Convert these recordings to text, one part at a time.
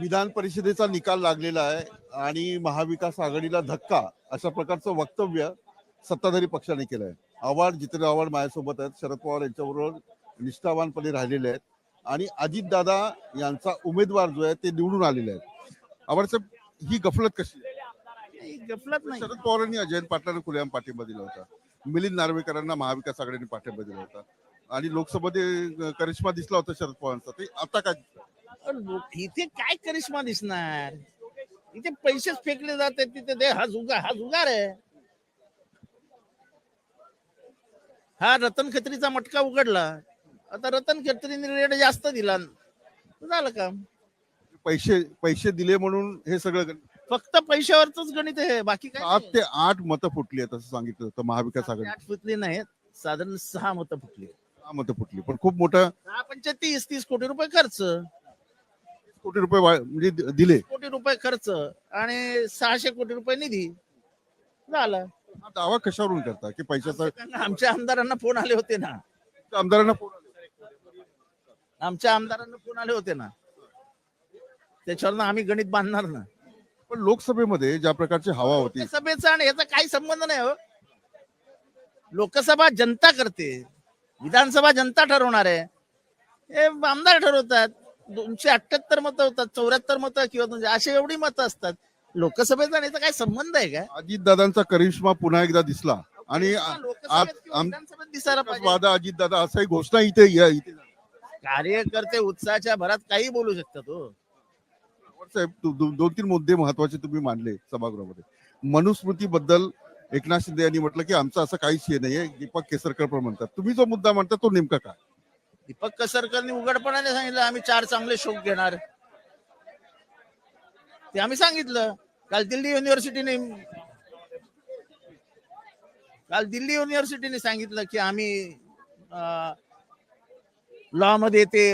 विधान परिषदेचा निकाल लागलेला आहे आणि महाविकास आघाडीला धक्का अशा प्रकारचं वक्तव्य सत्ताधारी पक्षाने केलं आहे आव्हाड जितेंद्र आव्हाड माझ्यासोबत आहेत. शरद पवार यांच्याबरोबर निष्ठावानपणे राहिलेले आहेत. आणि अजितदादा यांचा उमेदवार जो आहे ते निवडून आलेले आहेत. आव्हाड साहेब ही गफलत कशी गफलत नाही. शरद पवारांनी अजयंत पाटलांना खुलेआम पाठिंबा दिला होता. मिलिंद नार्वेकरांना महाविकास आघाडीने पाठिंबा दिला होता. आणि लोकसभेत करिश्मा दिसला होता शरद पवारांचा. ते आता काय लोक- इथे काय करिश्मा दिसणार? इथे पैसेच फेकले जातात तिथे. ते हा जुगार हा जुगार आहे हा रतन खत्रीचा मटका उघडला. आता रतन खत्रीने रेट जास्त दिला. झालं काम. पैसे पैसे दिले म्हणून हे सगळं फक्त पैशावरच गणित आहे. बाकी काय नाही. ते आठ मतं फुटली आहेत असं सांगितलं होतं महाविकास आघाडी आठ फुटली नाहीत. साधारण सहा मतं फुटली. सहा मतं फुटली. पण खूप मोठं सहा पंचे तीस तीस कोटी रुपये खर्च. कोटी रुपये वा- म्हणजे दि- दिले. कोटी रुपये खर्च आणि सहाशे कोटी रुपये निधी झाला. हा दावा कशावरून करता? की पैशाचा आमच्या आमदारांना फोन आले होते ना. आमदारांना फोन आले. आमच्या आमदारांना फोन आले होते ना. त्याच्यावर आम्ही गणित बांधणार ना. पण लोकसभेमध्ये ज्या प्रकारची हवा होती लोकसभेचा आणि याचा काही संबंध नाही हो. लोकसभा जनता करते. विधानसभा जनता ठरवणार आहे. हे आमदार ठरवतात. दोनशे अठ्याहत्तर मतं होतात चौऱ्याहत्तर मतं किंवा दोनशे असे एवढी मतं असतात. लोकसभेचा आणि याचा काही संबंध आहे का? अजितदादांचा करिश्मा पुन्हा एकदा दिसला. आणि आ- लोकसभेत किंवा आम- विधानसभेत दिसायला पाहिजे. वादा अजितदादा असाही घोषणा इथे या- इथे झाली. कार्यकर्ते उत्साहाच्या भरात काही बोलू शकतात हो साहेब दो- दो- दोन तीन मुद्दे महत्त्वाचे तुम्ही मांडले सभागृहामध्ये. मनुस्मृती बद्दल एकनाथ शिंदे यांनी म्हटलं की आमचं असं काहीच हे नाहीये दीपक केसरकर पण म्हणतात. तुम्ही जो मुद्दा म्हणता तो नेमका काय? दीपक कसरकरनी उघडपणाने सांगितलं आम्ही चार चांगले शोक घेणार. ते आम्ही सांगितलं. काल दिल्ली युनिव्हर्सिटीने काल दिल्ली युनिव्हर्सिटीने सांगितलं की आम्ही लॉ मध्ये ते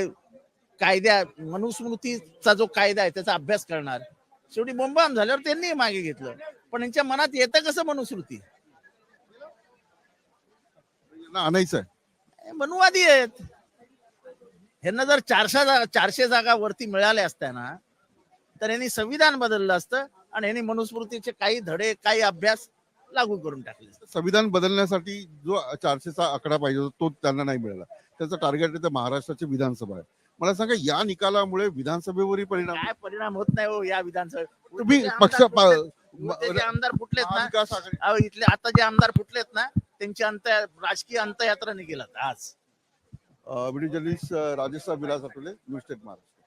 कायद्या मनुस्मृतीचा जो कायदा आहे त्याचा अभ्यास करणार. शेवटी बोंबाम झाल्यावर त्यांनी मागे घेतलं. पण यांच्या मनात येतं कसं मनुस्मृती? यांना आणायचं आहे. मनुवादी आहेत. ह्यांना जर चारशे चारशे जागा वरती मिळाल्या असत्या ना तर यांनी संविधान बदललं असतं आणि यांनी मनुस्मृतीचे काही धडे काही अभ्यास लागू करून टाकले असते. संविधान बदलण्यासाठी जो चारशेचा आकडा पाहिजे होता तो त्यांना नाही मिळाला. त्याचं टार्गेट आहे महाराष्ट्राची विधानसभा आहे. मला सांगा या निकालामुळे विधानसभेवरही परिणाम काय परिणाम होत नाही हो या विधानसभेत तुम्ही पक्ष आमदार फुटलेत- ना? इथले आता जे आमदार फुटलेत ना त्यांची अंत राजकीय अंतयात्रा निघेल आज. Video journalist Rajesh Vilas Athawale news state Maharashtra